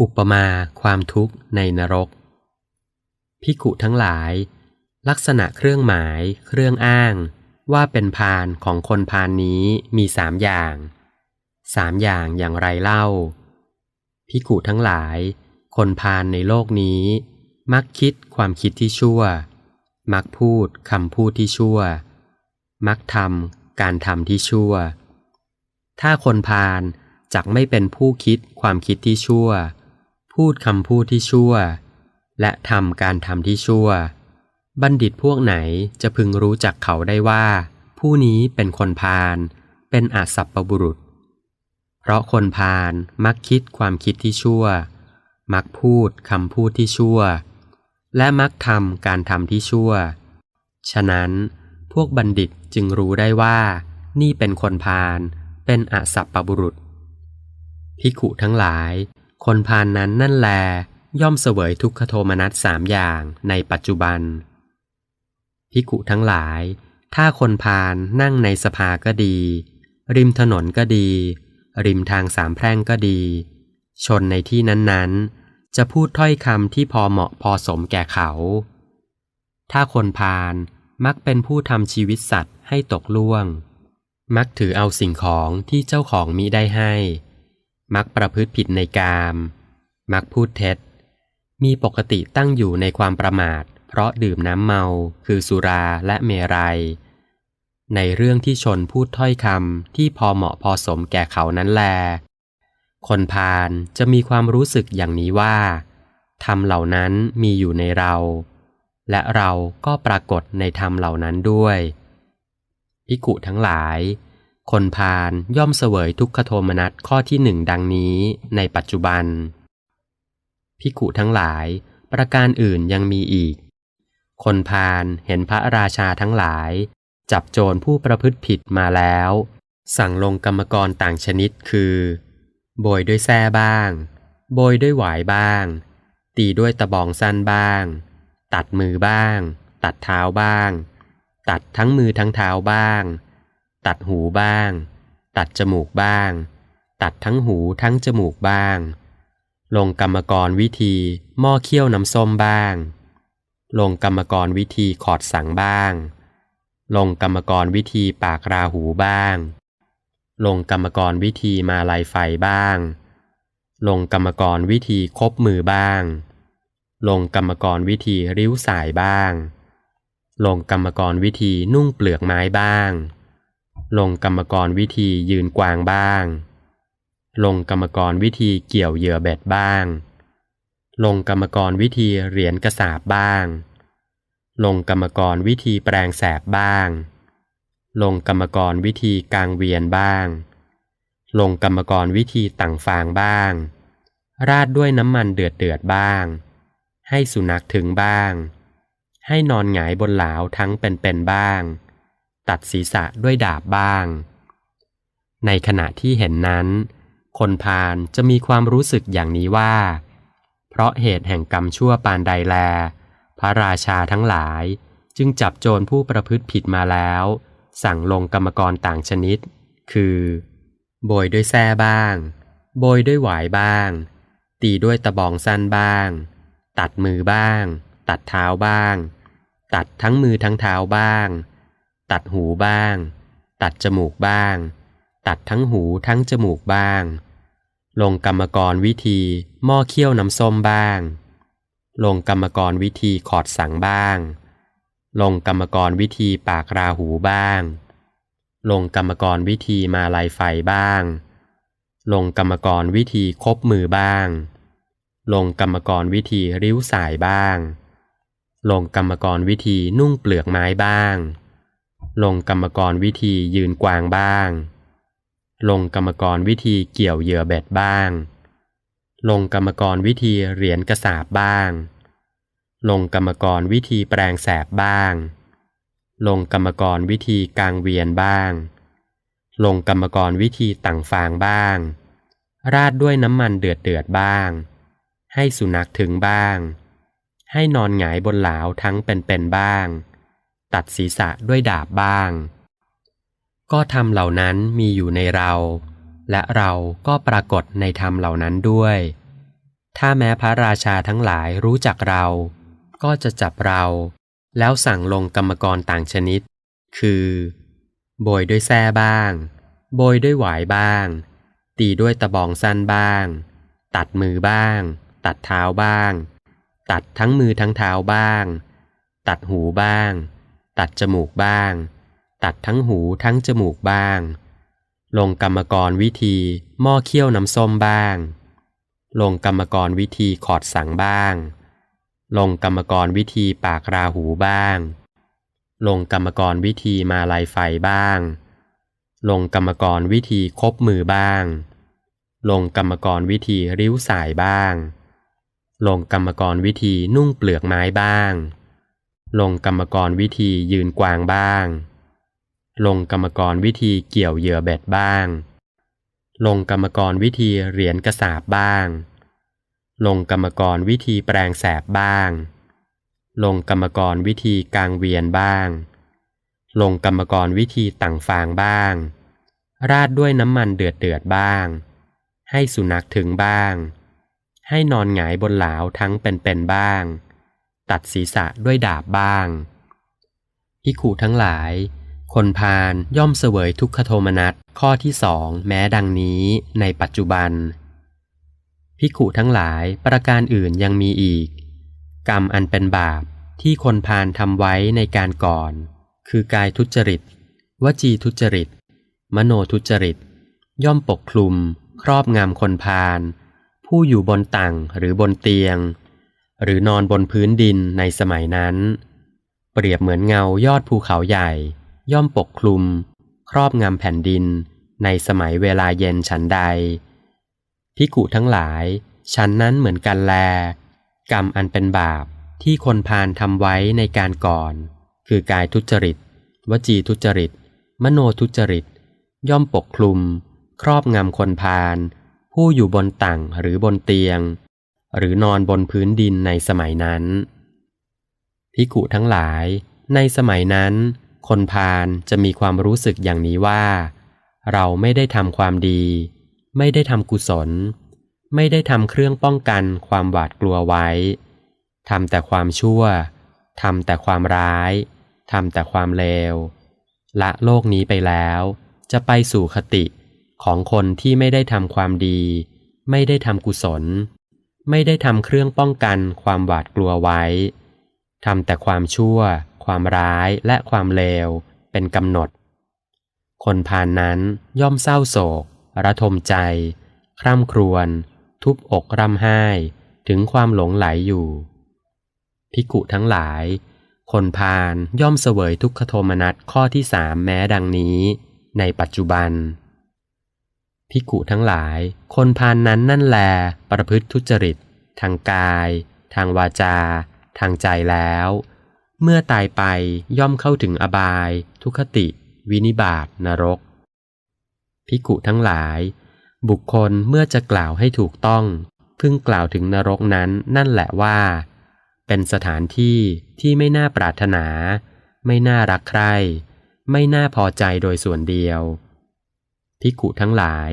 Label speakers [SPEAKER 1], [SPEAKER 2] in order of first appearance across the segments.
[SPEAKER 1] อุปมาความทุกข์ในนรก พิกุทั้งหลาย ลักษณะเครื่องหมาย เครื่องอ้าง ว่าเป็นพานของคนพานนี้มีสามอย่างสามอย่างอย่างไรเล่า พิกุทั้งหลาย คนพานในโลกนี้ มักคิดความคิดที่ชั่ว มักพูดคำพูดที่ชั่ว มักทำการทำที่ชั่ว ถ้าคนพานจักไม่เป็นผู้คิดความคิดที่ชั่ว พูดคำพูดที่ชั่ว และทำการทำที่ชั่ว บัณฑิตพวกไหนจะพึงรู้จักเขาได้ว่า ผู้นี้เป็นคนพาลเป็นอาสัพปบุรุษ เพราะคนพาลมักคิดความคิดที่ชั่ว มักพูดคำพูดที่ชั่ว และมักทำการทำที่ชั่ว ฉะนั้นพวกบัณฑิตจึงรู้ได้ว่า นี่เป็นคนพาลเป็นอาสัพปบุรุษภิกขุทั้งหลาย คนพานนั้นนั่นแล ย่อมเสวยทุกขโทมนัสสามอย่างในปัจจุบันภิกุทั้งหลาย ถ้าคนพานนั่งในสภาก็ดี ริมถนนก็ดี ริมทางสามแพร่งก็ดี ชนในที่นั้นๆ จะพูดถ้อยคำที่พอเหมาะพอสมแก่เขา ถ้าคนพานมักเป็นผู้ทำชีวิตสัตว์ให้ตกล่วง มักถือเอาสิ่งของที่เจ้าของมิได้ให้ มักประพฤติผิดในกาม มักพูดเท็จ มีปกติตั้งอยู่ในความประมาท เพราะดื่มน้ำเมา คือสุราและเมรยัย ในเรื่องที่ชนพูดถ้อยคำที่พอเหมาะพอสมแก่เขานั้นแล คนพาลจะมีความรู้สึกอย่างนี้ว่าธรรมเหล่านั้นมีอยู่ในเรา และเราก็ปรากฏในธรรมเหล่านั้นด้วยพิกุทั้งหลาย คนพาลย่อมเสวยทุกขโทมนัสข้อที่หนึ่งดังนี้ในปัจจุบัน พิกุทั้งหลาย ประการอื่นยังมีอีก คนพาลเห็นพระราชาทั้งหลาย จับโจรผู้ประพฤติผิดมาแล้ว สั่งลงกรรมกรต่างชนิดคือ โบยด้วยแส้บ้าง โบยด้วยหวายบ้าง ตีด้วยตะบองสั้นบ้าง ตัดมือบ้าง ตัดเท้าบ้าง ตัดทั้งมือทั้งเท้าบ้าง ตัดหูบ้าง ตัดจมูกบ้าง ตัดทั้งหูทั้งจมูกบ้าง ลงกรรมกรวิธีหม้อเคี่ยวน้ำส้มบ้าง ลงกรรมกรวิธีขอดสังบ้าง ลงกรรมกรวิธีปากราหูบ้าง ลงกรรมกรวิธีมาลายไฟบ้าง ลงกรรมกรวิธีคบมือบ้าง ลงกรรมกรวิธีริ้วสายบ้าง ลงกรรมกรวิธีนุ่งเปลือกไม้บ้าง ลงกรรมกรวิธียืนกวางบ้าง ลงกรรมกรวิธีเกี่ยวเหยื่อเบ็ดบ้าง ลงกรรมกรวิธีเหรียญกระสาบบ้าง ลงกรรมกรวิธีแปลงแสบบ้าง ลงกรรมกรวิธีกลางเวียนบ้าง ลงกรรมกรวิธีต่างฟางบ้าง ราดด้วยน้ำมันเดือดเดือดบ้าง ให้สุนัขถึงบ้าง ให้นอนหงายบนหลาวทั้งเป็นๆบ้าง ตัดศีรษะด้วยดาบบ้าง ในขณะที่เห็นนั้น คนพาลจะมีความรู้สึกอย่างนี้ว่า เพราะเหตุแห่งกรรมชั่วปานใดแล พระราชาทั้งหลายจึงจับโจรผู้ประพฤติผิดมาแล้ว สั่งลงกรรมกรต่างชนิด คือ โบยด้วยแส้บ้าง โบยด้วยหวายบ้าง ตีด้วยตะบองสั้นบ้าง ตัดมือบ้าง ตัดเท้าบ้าง ตัดทั้งมือทั้งเท้าบ้าง ตัดหูบ้าง ตัดจมูกบ้าง ตัดทั้งหูทั้งจมูกบ้าง ลงกรรมกรวิธีหม้อเคี่ยวน้ำส้มบ้าง ลงกรรมกรวิธีขอดสังบ้าง ลงกรรมกรวิธีปากราหูบ้าง ลงกรรมกรวิธีมาลายไฟบ้าง ลงกรรมกรวิธีคบมือบ้าง ลงกรรมกรวิธีริ้วสายบ้าง ลงกรรมกรวิธีนุ่งเปลือกไม้บ้าง ลงกรรมกรวิธียืนกวางบ้าง ลงกรรมกรวิธีเกี่ยวเหยื่อเบ็ดบ้าง ลงกรรมกรวิธีเหรียญกระสาบบ้าง ลงกรรมกรวิธีแปลงแสบบ้าง ลงกรรมกรวิธีกลางเวียนบ้าง ลงกรรมกรวิธีต่างฟางบ้าง ราดด้วยน้ำมันเดือดเดือดบ้าง ให้สุนัขถึงบ้าง ให้นอนหงายบนหลาวทั้งเป็นๆบ้าง ตัดศีรษะด้วยดาบบ้าง ก็ทำเหล่านั้นมีอยู่ในเรา และเราก็ปรากฏในธรรมเหล่านั้นด้วย ถ้าแม้พระราชาทั้งหลายรู้จักเรา ก็จะจับเรา แล้วสั่งลงกรรมกรต่างชนิด คือ โบยด้วยแส้บ้าง โบยด้วยหวายบ้าง ตีด้วยตะบองสั้นบ้าง ตัดมือบ้าง ตัดเท้าบ้าง ตัดทั้งมือทั้งเท้าบ้าง ตัดหูบ้าง ตัดจมูกบ้าง ตัดทั้งหูทั้งจมูกบ้าง ลงกรรมกรวิธีหม้อเคี่ยวน้ำส้มบ้าง ลงกรรมกรวิธีขอดสังบ้าง ลงกรรมกรวิธีปากราหูบ้าง ลงกรรมกรวิธีมาลายไฟบ้าง ลงกรรมกรวิธีคบมือบ้าง ลงกรรมกรวิธีริ้วสายบ้าง ลงกรรมกรวิธีนุ่งเปลือกไม้บ้าง ลงกรรมกรวิธียืนกวางบ้าง ลงกรรมกรวิธีเกี่ยวเหยื่อเบ็ดบ้าง ลงกรรมกรวิธีเหรียญกระสาบบ้าง ลงกรรมกรวิธีแปลงแสบบ้าง ลงกรรมกรวิธีกางเวียนบ้าง ลงกรรมกรวิธีต่างฟางบ้าง ราดด้วยน้ำมันเดือดเดือดบ้าง ให้สุนัขถึงบ้าง ให้นอนหงายบนหลาวทั้งเป็นๆบ้าง ตัดศีรษะด้วยดาบบ้างพิขูทั้งหลาย คนพาลย่อมเสวยทุกขโทมนัสข้อที่สองแม้ดังนี้ในปัจจุบันพิขุทั้งหลายประการอื่นยังมีอีก กรรมอันเป็นบาปที่คนพาลทำไว้ในการก่อน คือกายทุจริต วจีทุจริต มโนทุจริต ย่อมปกคลุม ครอบงำคนพาลผู้อยู่บนตังหรือบนเตียง หรือนอนบนพื้นดินในสมัยนั้น เปรียบเหมือนเงายอดภูเขาใหญ่ ย่อมปกคลุม ครอบงำแผ่นดิน ในสมัยเวลาเย็นฉันใดพิกุทั้งหลาย ฉันนั้นเหมือนกันแล กรรมอันเป็นบาปที่คนพาลทำไว้ในการก่อน คือกายทุจริต วจีทุจริต มโนทุจริต ย่อมปกคลุม ครอบงำคนพาลผู้อยู่บนตังหรือบนเตียง หรือนอนบนพื้นดินในสมัยนั้นพิกุทั้งหลาย ในสมัยนั้น คนพาลจะมีความรู้สึกอย่างนี้ว่า เราไม่ได้ทำความดี ไม่ได้ทำกุศล ไม่ได้ทำเครื่องป้องกันความหวาดกลัวไว้ทำแต่ความชั่วทำแต่ความร้ายทำแต่ความเลว ละโลกนี้ไปแล้ว จะไปสู่คติของคนที่ไม่ได้ทำความดี ไม่ได้ทำกุศล ไม่ได้ทำเครื่องป้องกันความหวาดกลัวไว้ทำแต่ความชั่ว ความร้ายและความเลว เป็นกำหนด คนพานนั้นย่อมเศร้าโศก ระทมใจ คร่ำครวญ ทุบอกร่ำไห้ ถึงความหลงไหลอยู่ พิกุทั้งหลาย คนพานย่อมเสวยทุกขโทมนัสข้อที่สามแม้ดังนี้ ในปัจจุบัน พิกุทั้งหลาย คนพานนั้นนั่นแล ประพฤติทุจริต ทางกาย ทางวาจา ทางใจแล้ว เมื่อตายไปย่อมเข้าถึงอบาย ทุคติ วินิบาตนรกพิกุทั้งหลาย บุคคลเมื่อจะกล่าวให้ถูกต้อง พึงกล่าวถึงนรกนั้นนั่นแหละว่า เป็นสถานที่ที่ไม่น่าปรารถนา ไม่น่ารักใคร ไม่น่าพอใจโดยส่วนเดียว พิกุทั้งหลาย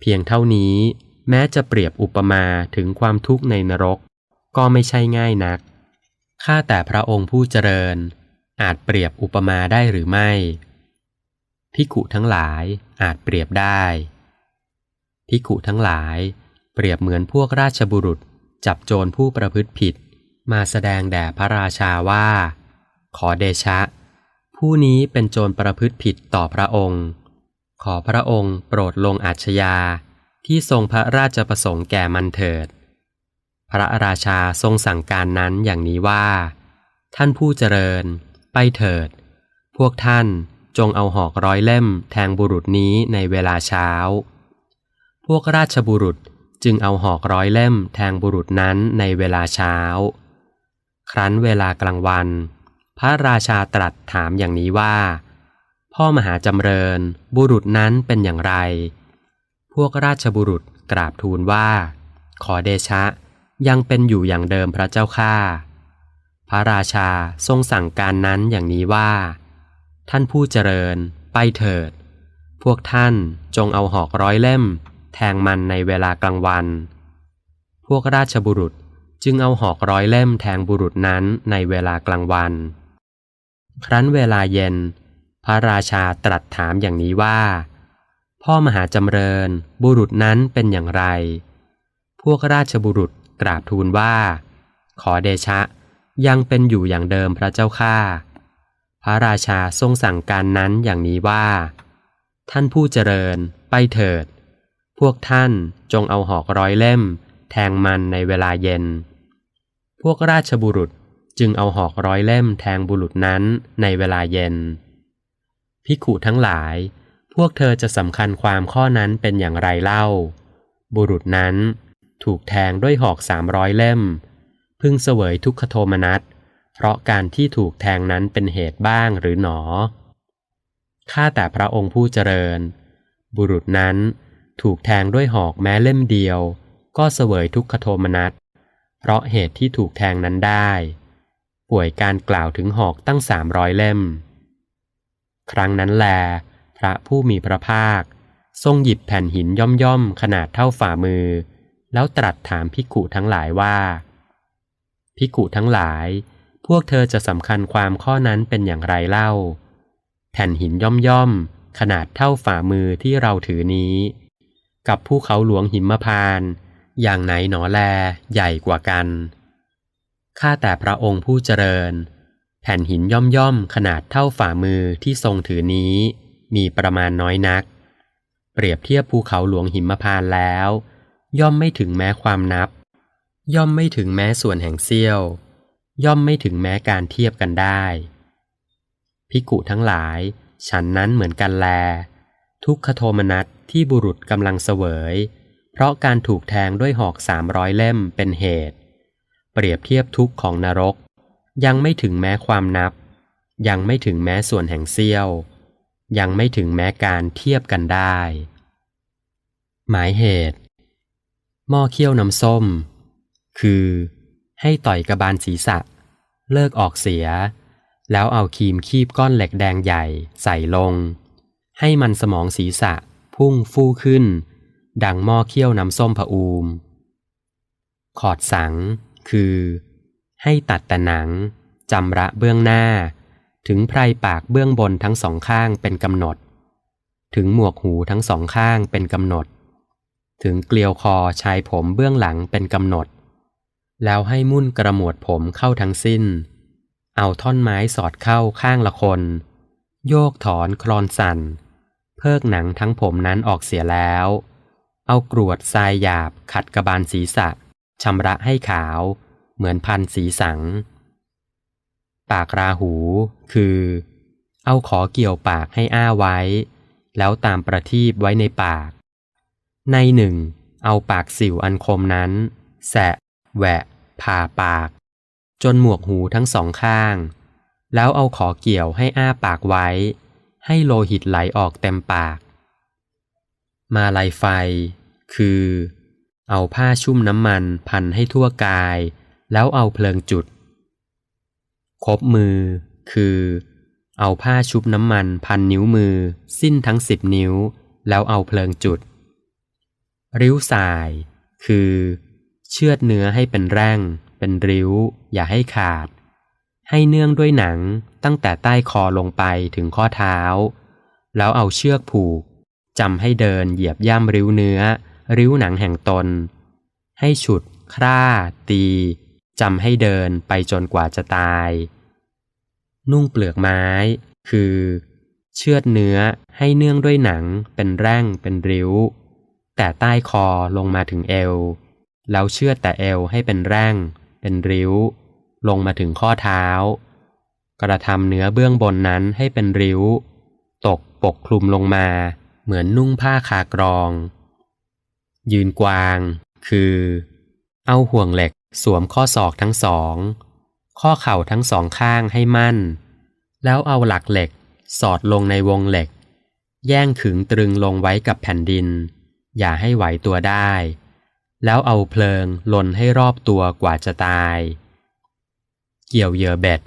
[SPEAKER 1] เพียงเท่านี้ แม้จะเปรียบอุปมาถึงความทุกข์ในนรก ก็ไม่ใช่ง่ายนัก ข้าแต่พระองค์ผู้เจริญ อาจเปรียบอุปมาได้หรือไม่พิกุทั้งหลายอาจเปรียบได้พิกุทั้งหลาย เปรียบเหมือนพวกราชบุรุษจับโจรผู้ประพฤติผิด มาแสดงแด่พระราชาว่า ขอเดชะ ผู้นี้เป็นโจรประพฤติผิดต่อพระองค์ ขอพระองค์โปรดลงอาชญาที่ทรงพระราชประสงค์แก่มันเถิด พระราชาทรงสั่งการนั้นอย่างนี้ว่า ท่านผู้เจริญ ไปเถิด พวกท่านจงเอาหอกร้อยเล่มแทงบุรุษนี้ในเวลาเช้า พวกราชบุรุษจึงเอาหอกร้อยเล่มแทงบุรุษนั้นในเวลาเช้า ครั้นเวลากลางวัน พระราชาตรัสถามอย่างนี้ว่า พ่อมหาจำเริญ บุรุษนั้นเป็นอย่างไร พวกราชบุรุษกราบทูลว่า ขอเดชะ ยังเป็นอยู่อย่างเดิมพระเจ้าข้าพระราชาทรงสั่งการนั้นอย่างนี้ว่า ท่านผู้เจริญ ไปเถิด พวกท่านจงเอาหอกร้อยเล่ม แทงมันในเวลากลางวัน พวกราชบุรุษจึงเอาหอกร้อยเล่มแทงบุรุษนั้นในเวลากลางวัน ครั้นเวลาเย็น พระราชาตรัสถามอย่างนี้ว่า พ่อมหาจำเริญบุรุษนั้นเป็นอย่างไร พวกราชบุรุษกราบทูลว่า ขอเดชะยังเป็นอยู่อย่างเดิมพระเจ้าข้าพระราชาทรงสั่งการนั้นอย่างนี้ว่า ท่านผู้เจริญไปเถิด พวกท่านจงเอาหอกร้อยเล่ม แทงมันในเวลาเย็น พวกราชบุรุษจึงเอาหอกร้อยเล่มแทงบุรุษนั้นในเวลาเย็น พิขุทั้งหลาย พวกเธอจะสำคัญความข้อนั้นเป็นอย่างไรเล่า บุรุษนั้นถูกแทงด้วยหอกสามร้อยเล่ม พึ่งเสวยทุกขโทมนัส เพราะการที่ถูกแทงนั้นเป็นเหตุบ้างหรือหนอ ข้าแต่พระองค์ผู้เจริญ บุรุษนั้นถูกแทงด้วยหอกแม้เล่มเดียว ก็เสวยทุกขโทมนัส เพราะเหตุที่ถูกแทงนั้นได้ ป่วยการกล่าวถึงหอกตั้งสามร้อยเล่ม ครั้งนั้นแล พระผู้มีพระภาค ทรงหยิบแผ่นหินย่อมๆขนาดเท่าฝ่ามือ แล้วตรัสถามภิกุทั้งหลายว่าภิกุทั้งหลาย พวกเธอจะสำคัญความข้อนั้นเป็นอย่างไรเล่า แผ่นหินย่อมๆขนาดเท่าฝ่ามือที่เราถือนี้ กับภูเขาหลวงหิมพานอย่างไหนหนอแลใหญ่กว่ากันข้าแต่พระองค์ผู้เจริญ แผ่นหินย่อมๆ ขนาดเท่าฝ่ามือที่ทรงถือนี้ มีประมาณน้อยนัก เปรียบเทียบภูเขาหลวงหิมพานแล้ว ย่อมไม่ถึงแม้ความนับ ย่อมไม่ถึงแม้ส่วนแห่งเสี้ยว ย่อมไม่ถึงแม้การเทียบกันได้ พิกุทั้งหลาย ฉันนั้นเหมือนกันแล ทุกขโทมนัสที่บุรุษกำลังเสวย เพราะการถูกแทงด้วยหอกสามร้อยเล่มเป็นเหตุ เปรียบเทียบทุกข์ของนรก ยังไม่ถึงแม้ความนับ ยังไม่ถึงแม้ส่วนแห่งเสี้ยว ยังไม่ถึงแม้การเทียบกันได้ หมายเหตุ หม้อเคี่ยวน้ำส้ม คือ ให้ต่อยกระบาลศีรษะ เลิกออกเสีย แล้วเอาครีมคีบก้อนเหล็กแดงใหญ่ใส่ลง ให้มันสมองศีรษะพุ่งฟู่ขึ้น ดังหม้อเคี่ยวน้ำส้มผอูม ขอดสัง คือ ให้ตัดแต่หนังจำระเบื้องหน้า ถึงไพรปากเบื้องบนทั้งสองข้างเป็นกำหนด ถึงหมวกหูทั้งสองข้างเป็นกำหนด ถึงเกลียวคอชายผมเบื้องหลังเป็นกำหนด แล้วให้มุ่นกระหมวดผมเข้าทั้งสิ้น เอาท่อนไม้สอดเข้าข้างละคน โยกถอนคลอนสั่น เพิกหนังทั้งผมนั้นออกเสียแล้ว เอากรวดทรายหยาบขัดกระบาลศีรษะชำระให้ขาว เหมือนพันสีสัง ปากราหูคือ เอาขอเกี่ยวปากให้อ้าไว้ แล้วตามประทีปไว้ในปาก ในหนึ่ง เอาปากสิวอันคมนั้น แสะ แหวะ ผ่าปาก จนหมวกหูทั้งสองข้าง แล้วเอาขอเกี่ยวให้อ้าปากไว้ ให้โลหิตไหลออกเต็มปาก มาลายไฟ คือเอาผ้าชุ่มน้ำมันพันให้ทั่วกาย แล้วเอาเพลิงจุด คบมือ คือ เอาผ้าชุบน้ำมันพันนิ้วมือ สิ้นทั้งสิบนิ้ว แล้วเอาเพลิงจุด ริ้วสาย คือ เชือดเนื้อให้เป็นแร่ง เป็นริ้ว อย่าให้ขาด ให้เนื่องด้วยหนังตั้งแต่ใต้คอลงไปถึงข้อเท้า แล้วเอาเชือกผูกจำให้เดินเหยียบย่ำริ้วเนื้อ ริ้วหนังแห่งตน ให้ฉุด คร่า ตี จำให้เดินไปจนกว่าจะตาย นุ่งเปลือกไม้ คือ เชือดเนื้อให้เนื่องด้วยหนังเป็นแร่งเป็นริ้ว แต่ใต้คอลงมาถึงเอว แล้วเชือดแต่เอวให้เป็นแร่ง เป็นริ้ว ลงมาถึงข้อเท้า กระทำเนื้อเบื้องบนนั้นให้เป็นริ้ว ตกปกคลุมลงมา เหมือนนุ่งผ้าคากรอง ยืนกวาง คือ เอาห่วงเหล็ก สวมข้อศอกทั้งสอง ข้อเข่าทั้งสองข้างให้มั่น แล้วเอาหลักเหล็กสอดลงในวงเหล็ก แย่งขึงตรึงลงไว้กับแผ่นดิน อย่าให้ไหวตัวได้ แล้วเอาเพลิงลนให้รอบตัวกว่าจะตาย เกี่ยวเหยื่อเบ็ด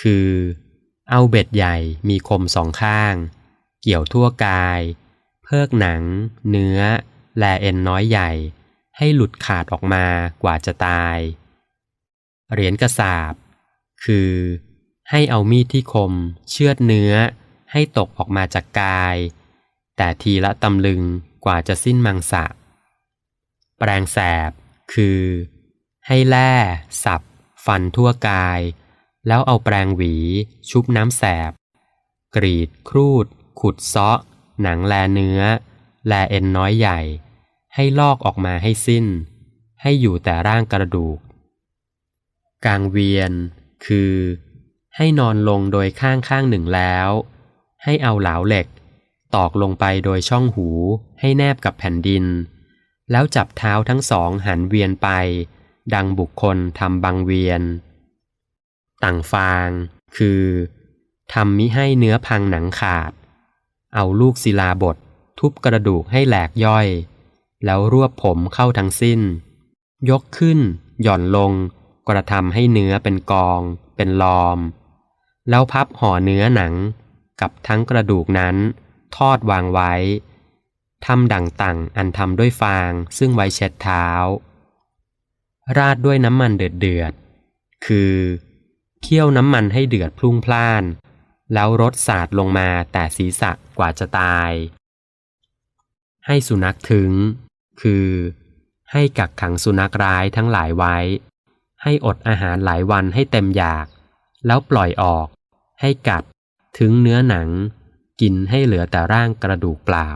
[SPEAKER 1] คือ เอาเบ็ดใหญ่มีคมสองข้าง เกี่ยวทั่วกาย เพิกหนัง เนื้อ แลเอ็นน้อยใหญ่ ให้หลุดขาดออกมากว่าจะตาย เหรียญกระสาบ คือ ให้เอามีดที่คม เชือดเนื้อ ให้ตกออกมาจากกาย แต่ทีละตำลึงกว่าจะสิ้นมังสะ แปรงแสบ คือ ให้แล่ สับ ฟันทั่วกาย แล้วเอาแปรงหวี ชุบน้ำแสบ กรีด ครูด ขุดเซาะ หนังแลเนื้อ แลเอ็นน้อยใหญ่ ให้ลอกออกมาให้สิ้น ให้อยู่แต่ร่างกระดูกกางเวียน คือ ให้นอนลงโดยข้างข้างหนึ่งแล้ว ให้เอาเหลาเหล็ก ตอกลงไปโดยช่องหูให้แนบกับแผ่นดิน แล้วจับเท้าทั้งสองหันเวียนไป ดังบุคคลทำบังเวียน ต่างฟาง คือทำมิให้เนื้อพังหนังขาด เอาลูกศิลาบท ทุบกระดูกให้แหลกย่อย แล้วรวบผมเข้าทั้งสิ้น ยกขึ้น หย่อนลง กระทำให้เนื้อเป็นกอง เป็นลอม แล้วพับห่อเนื้อหนัง กับทั้งกระดูกนั้น ทอดวางไว้ทำดั่งต่างอันทำด้วยฟางซึ่งไว้เช็ดเท้า ราดด้วยน้ำมันเดือดเดือดๆคือเคี่ยวน้ำมันให้เดือดพลุ่งพล่าน แล้วรดสาดลงมาแต่ศีรษะกว่าจะตาย ให้สุนัขถึง คือ ให้กักขังสุนัขร้ายทั้งหลายไว้ ให้อดอาหารหลายวันให้เต็มอยาก แล้วปล่อยออก ให้กัด ถึงเนื้อหนัง กินให้เหลือแต่ร่างกระดูกเปล่า